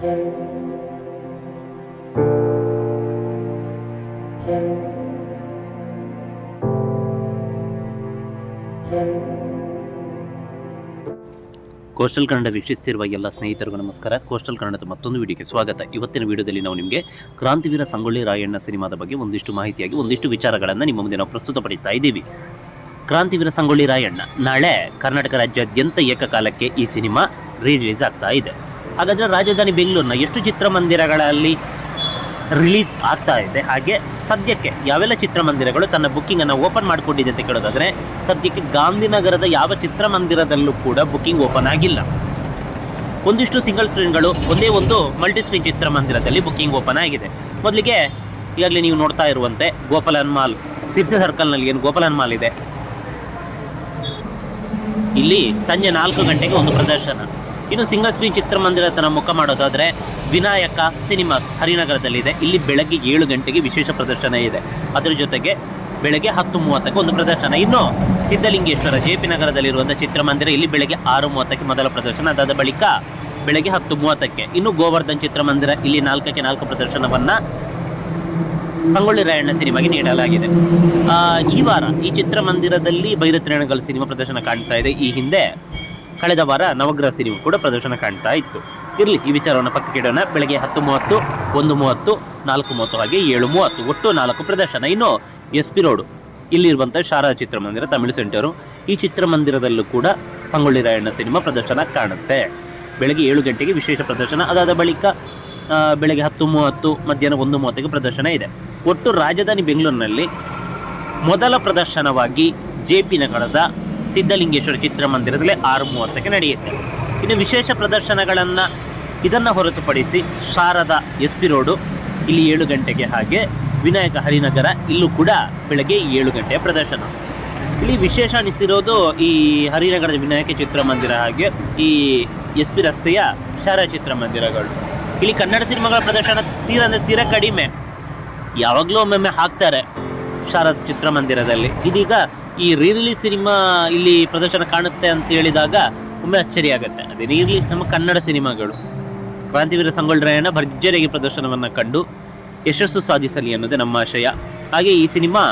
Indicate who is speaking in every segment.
Speaker 1: Coastal Kannada ವೀಕ್ಷಿಸ್ತಿರುವ ಎಲ್ಲ ಸ್ನೇಹಿತರಿಗೂ ನಮಸ್ಕಾರ. ಕೋಸ್ಟಲ್ ಕನ್ನಡದ ಮತ್ತೊಂದು ವಿಡಿಯೋಗೆ ಸ್ವಾಗತ. ಇವತ್ತಿನ ವಿಡಿಯೋದಲ್ಲಿ ನಾವು ನಿಮಗೆ ಕ್ರಾಂತಿವೀರ ಸಂಗೊಳ್ಳಿ ರಾಯಣ್ಣ ಸಿನಿಮಾದ ಬಗ್ಗೆ ಒಂದಿಷ್ಟು ಮಾಹಿತಿಯಾಗಿ, ಒಂದಿಷ್ಟು ವಿಚಾರಗಳನ್ನು ನಿಮ್ಮ ಮುಂದೆ ನಾವು ಪ್ರಸ್ತುತಪಡಿಸ್ತಾ ಇದ್ದೀವಿ. ಕ್ರಾಂತಿವೀರ ಸಂಗೊಳ್ಳಿ ರಾಯಣ್ಣ. ನಾಳೆ ಕರ್ನಾಟಕ ರಾಜ್ಯಾದ್ಯಂತ ಏಕಕಾಲಕ್ಕೆ ಈ ಸಿನಿಮಾ ರಿಲೀಸ್ ಆಗ್ತಾ ಇದೆ. ಹಾಗಾದರೆ ರಾಜಧಾನಿ ಬೆಂಗಳೂರಿನ ಎಷ್ಟು ಚಿತ್ರಮಂದಿರಗಳಲ್ಲಿ ರಿಲೀಸ್ ಆಗ್ತಾ ಇದೆ, ಹಾಗೆ ಸದ್ಯಕ್ಕೆ ಯಾವೆಲ್ಲ ಚಿತ್ರಮಂದಿರಗಳು ತನ್ನ ಬುಕ್ಕಿಂಗನ್ನು ಓಪನ್ ಮಾಡಿಕೊಂಡಿದೆ ಅಂತ ಕೇಳೋದಾದರೆ, ಸದ್ಯಕ್ಕೆ ಗಾಂಧಿನಗರದ ಯಾವ ಚಿತ್ರಮಂದಿರದಲ್ಲೂ ಕೂಡ ಬುಕ್ಕಿಂಗ್ ಓಪನ್ ಆಗಿಲ್ಲ. ಒಂದಿಷ್ಟು ಸಿಂಗಲ್ ಸ್ಕ್ರೀನ್ಗಳು ಒಂದೇ ಒಂದು ಮಲ್ಟಿ ಸ್ಕ್ರೀನ್ ಚಿತ್ರಮಂದಿರದಲ್ಲಿ ಬುಕ್ಕಿಂಗ್ ಓಪನ್ ಆಗಿದೆ. ಮೊದಲಿಗೆ ಈಗಾಗಲೇ ನೀವು ನೋಡ್ತಾ ಇರುವಂತೆ ಗೋಪಾಲನ್ ಮಾಲ್, ಸಿರ್ಸಿ ಸರ್ಕಲ್ನಲ್ಲಿ ಏನು ಗೋಪಾಲನ್ ಮಾಲ್ ಇದೆ. ಇಲ್ಲಿ ಸಂಜೆ ನಾಲ್ಕು ಗಂಟೆಗೆ ಒಂದು ಪ್ರದರ್ಶನ. ಇನ್ನು ಸಿಂಗಲ್ ಸ್ಕ್ರೀನ್ ಚಿತ್ರಮಂದಿರ ತನ್ನ ಮುಖ ಮಾಡೋದಾದ್ರೆ ವಿನಾಯಕ ಸಿನಿಮಾಸ್ ಹರಿನಗರದಲ್ಲಿದೆ. ಇಲ್ಲಿ ಬೆಳಗ್ಗೆ ಏಳು ಗಂಟೆಗೆ ವಿಶೇಷ ಪ್ರದರ್ಶನ ಇದೆ. ಅದರ ಜೊತೆಗೆ ಬೆಳಗ್ಗೆ ಹತ್ತು ಮೂವತ್ತಕ್ಕೆ ಒಂದು ಪ್ರದರ್ಶನ. ಇನ್ನು ಸಿದ್ಧಲಿಂಗೇಶ್ವರ ಜೆ ಪಿ ನಗರದಲ್ಲಿರುವಂಥ ಚಿತ್ರಮಂದಿರ ಇಲ್ಲಿ ಬೆಳಗ್ಗೆ ಆರು ಮೂವತ್ತಕ್ಕೆ ಮೊದಲ ಪ್ರದರ್ಶನ. ಅದಾದ ಬಳಿಕ ಬೆಳಗ್ಗೆ ಹತ್ತು ಮೂವತ್ತಕ್ಕೆ ಇನ್ನು ಗೋವರ್ಧನ್ ಚಿತ್ರಮಂದಿರ ಇಲ್ಲಿ ನಾಲ್ಕಕ್ಕೆ ನಾಲ್ಕು ಪ್ರದರ್ಶನವನ್ನ ಸಂಗೊಳ್ಳಿ ರಾಯಣ್ಣ ಸಿನಿಮಾಗೆ ನೀಡಲಾಗಿದೆ. ಈ ವಾರ ಈ ಚಿತ್ರಮಂದಿರದಲ್ಲಿ ಭೈರತ್ರೇಣಗಲ್ ಸಿನಿಮಾ ಪ್ರದರ್ಶನ ಕಾಣ್ತಾ ಇದೆ. ಈ ಹಿಂದೆ ಕಳೆದ ವಾರ ನವಗ್ರಹ ಸಿರಿವು ಕೂಡ ಪ್ರದರ್ಶನ ಕಾಣ್ತಾ ಇತ್ತು. ಇರಲಿ, ಈ ವಿಚಾರವನ್ನು ಪಕ್ಕಕ್ಕೆ ಇಡೋಣ. ಬೆಳಗ್ಗೆ ಹತ್ತು ಮೂವತ್ತು, ಒಂದು ಮೂವತ್ತು, ನಾಲ್ಕು ಮೂವತ್ತು, ಹಾಗೆ ಏಳು ಮೂವತ್ತು, ಒಟ್ಟು ನಾಲ್ಕು ಪ್ರದರ್ಶನ. ಇನ್ನು ಎಸ್ ಪಿ ರೋಡು ಇಲ್ಲಿರುವಂಥ ಶಾರದಾ ಚಿತ್ರಮಂದಿರ, ತಮಿಳು ಸೆಂಟರು, ಈ ಚಿತ್ರಮಂದಿರದಲ್ಲೂ ಕೂಡ ಸಂಗೊಳ್ಳಿ ರಾಯಣ್ಣ ಸಿನಿಮಾ ಪ್ರದರ್ಶನ ಕಾಣುತ್ತೆ. ಬೆಳಗ್ಗೆ ಏಳು ಗಂಟೆಗೆ ವಿಶೇಷ ಪ್ರದರ್ಶನ. ಅದಾದ ಬಳಿಕ ಬೆಳಗ್ಗೆ ಹತ್ತು ಮೂವತ್ತು, ಮಧ್ಯಾಹ್ನ ಒಂದು ಮೂವತ್ತಿಗೆ ಪ್ರದರ್ಶನ ಇದೆ. ಒಟ್ಟು ರಾಜಧಾನಿ ಬೆಂಗಳೂರಿನಲ್ಲಿ ಮೊದಲ ಪ್ರದರ್ಶನವಾಗಿ ಜೆ ಪಿ ನಗರದ ಸಿದ್ಧಲಿಂಗೇಶ್ವರ ಚಿತ್ರಮಂದಿರದಲ್ಲಿ ಆರು ಮೂವತ್ತಕ್ಕೆ ನಡೆಯುತ್ತೆ. ಇನ್ನು ವಿಶೇಷ ಪ್ರದರ್ಶನಗಳನ್ನು ಇದನ್ನು ಹೊರತುಪಡಿಸಿ ಶಾರದಾ ಎಸ್ ಪಿ ರೋಡು ಇಲ್ಲಿ ಏಳು ಗಂಟೆಗೆ ಹಾಗೆ ವಿನಾಯಕ ಹರಿನಗರ ಇಲ್ಲೂ ಕೂಡ ಬೆಳಗ್ಗೆ ಏಳು ಗಂಟೆಯ ಪ್ರದರ್ಶನ. ಇಲ್ಲಿ ವಿಶೇಷ ಅನಿಸಿರೋದು ಈ ಹರಿನಗರದ ವಿನಾಯಕ ಚಿತ್ರಮಂದಿರ ಹಾಗೆ ಈ ಎಸ್ ಪಿ ರಸ್ತೆಯ ಶಾರದ ಚಿತ್ರಮಂದಿರಗಳು. ಇಲ್ಲಿ ಕನ್ನಡ ಸಿನಿಮಾಗಳ ಪ್ರದರ್ಶನ ತೀರ ಅಂದರೆ ತೀರ ಕಡಿಮೆ. ಯಾವಾಗಲೂ ಒಮ್ಮೊಮ್ಮೆ ಹಾಕ್ತಾರೆ ಶಾರದ್ ಚಿತ್ರಮಂದಿರದಲ್ಲಿ. ಇದೀಗ ಈ ರೀ ರಿಲೀಸ್ ಸಿನಿಮಾ ಇಲ್ಲಿ ಪ್ರದರ್ಶನ ಕಾಣುತ್ತೆ ಅಂತ ಹೇಳಿದಾಗ ಒಮ್ಮೆ ಅಚ್ಚರಿ ಆಗುತ್ತೆ. ಅದೇ ರೀ ರಿಲೀಸ್ ನಮ್ಮ ಕನ್ನಡ ಸಿನಿಮಾಗಳು. ಕ್ರಾಂತಿವೀರ ಸಂಗೊಳ್ಳಿ ರಾಯಣ್ಣ ಭರ್ಜರಿಯಾಗಿ ಪ್ರದರ್ಶನವನ್ನು ಕಂಡು ಯಶಸ್ಸು ಸಾಧಿಸಲಿ ಅನ್ನೋದೇ ನಮ್ಮ ಆಶಯ. ಹಾಗೆ ಈ ಸಿನಿಮಾ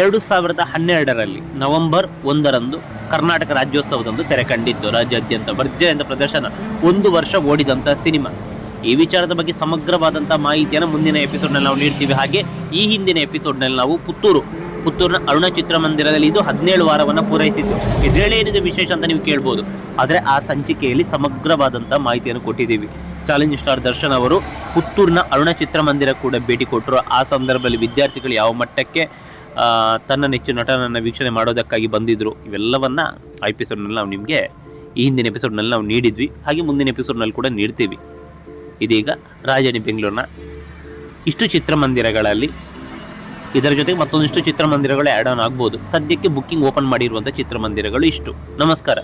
Speaker 1: ಎರಡು ಸಾವಿರದ ಹನ್ನೆರಡರಲ್ಲಿ ನವೆಂಬರ್ ಒಂದರಂದು ಕರ್ನಾಟಕ ರಾಜ್ಯೋತ್ಸವದಂದು ತೆರೆ ಕಂಡಿತ್ತು. ರಾಜ್ಯಾದ್ಯಂತ ಭರ್ಜರಿಯಿಂದ ಪ್ರದರ್ಶನ ಒಂದು ವರ್ಷ ಓಡಿದಂಥ ಸಿನಿಮಾ. ಈ ವಿಚಾರದ ಬಗ್ಗೆ ಸಮಗ್ರವಾದಂಥ ಮಾಹಿತಿಯನ್ನು ಮುಂದಿನ ಎಪಿಸೋಡ್ನಲ್ಲಿ ನಾವು ನೀಡ್ತೀವಿ. ಹಾಗೆ ಈ ಹಿಂದಿನ ಎಪಿಸೋಡ್ನಲ್ಲಿ ನಾವು ಪುತ್ತೂರು ಪುತ್ತೂರಿನ ಅರುಣ ಚಿತ್ರಮಂದಿರದಲ್ಲಿ ಇದು ಹದಿನೇಳು ವಾರವನ್ನು ಪೂರೈಸಿತ್ತು. ಇದರಲ್ಲಿ ಏನಿದೆ ವಿಶೇಷ ಅಂತ ನೀವು ಕೇಳ್ಬೋದು. ಆದರೆ ಆ ಸಂಚಿಕೆಯಲ್ಲಿ ಸಮಗ್ರವಾದಂಥ ಮಾಹಿತಿಯನ್ನು ಕೊಟ್ಟಿದ್ದೀವಿ. ಚಾಲೆಂಜ್ ಸ್ಟಾರ್ ದರ್ಶನ್ ಅವರು ಪುತ್ತೂರಿನ ಅರುಣ ಚಿತ್ರಮಂದಿರ ಕೂಡ ಭೇಟಿ ಕೊಟ್ಟರು. ಆ ಸಂದರ್ಭದಲ್ಲಿ ವಿದ್ಯಾರ್ಥಿಗಳು ಯಾವ ಮಟ್ಟಕ್ಕೆ ತನ್ನ ನೆಚ್ಚು ನಟನನ್ನು ವೀಕ್ಷಣೆ ಮಾಡೋದಕ್ಕಾಗಿ ಬಂದಿದ್ದರು ಇವೆಲ್ಲವನ್ನು ಆ ಎಪಿಸೋಡ್ನಲ್ಲಿ ನಾವು ನಿಮಗೆ ಈ ಹಿಂದಿನ ಎಪಿಸೋಡ್ನಲ್ಲಿ ನಾವು ನೀಡಿದ್ವಿ. ಹಾಗೆ ಮುಂದಿನ ಎಪಿಸೋಡ್ನಲ್ಲಿ ಕೂಡ ನೀಡ್ತೀವಿ. ಇದೀಗ ರಾಜಧಾನಿ ಬೆಂಗಳೂರಿನ ಇಷ್ಟು ಚಿತ್ರಮಂದಿರಗಳಲ್ಲಿ ಇದರ ಜೊತೆಗೆ ಮತ್ತೊಂದಿಷ್ಟು ಚಿತ್ರಮಂದಿರಗಳು ಆ್ಯಡ್ ಆನ್ ಆಗ್ಬೋದು. ಸದ್ಯಕ್ಕೆ ಬುಕ್ಕಿಂಗ್ ಓಪನ್ ಮಾಡಿರುವಂಥ ಚಿತ್ರಮಂದಿರಗಳು ಇಷ್ಟು. ನಮಸ್ಕಾರ.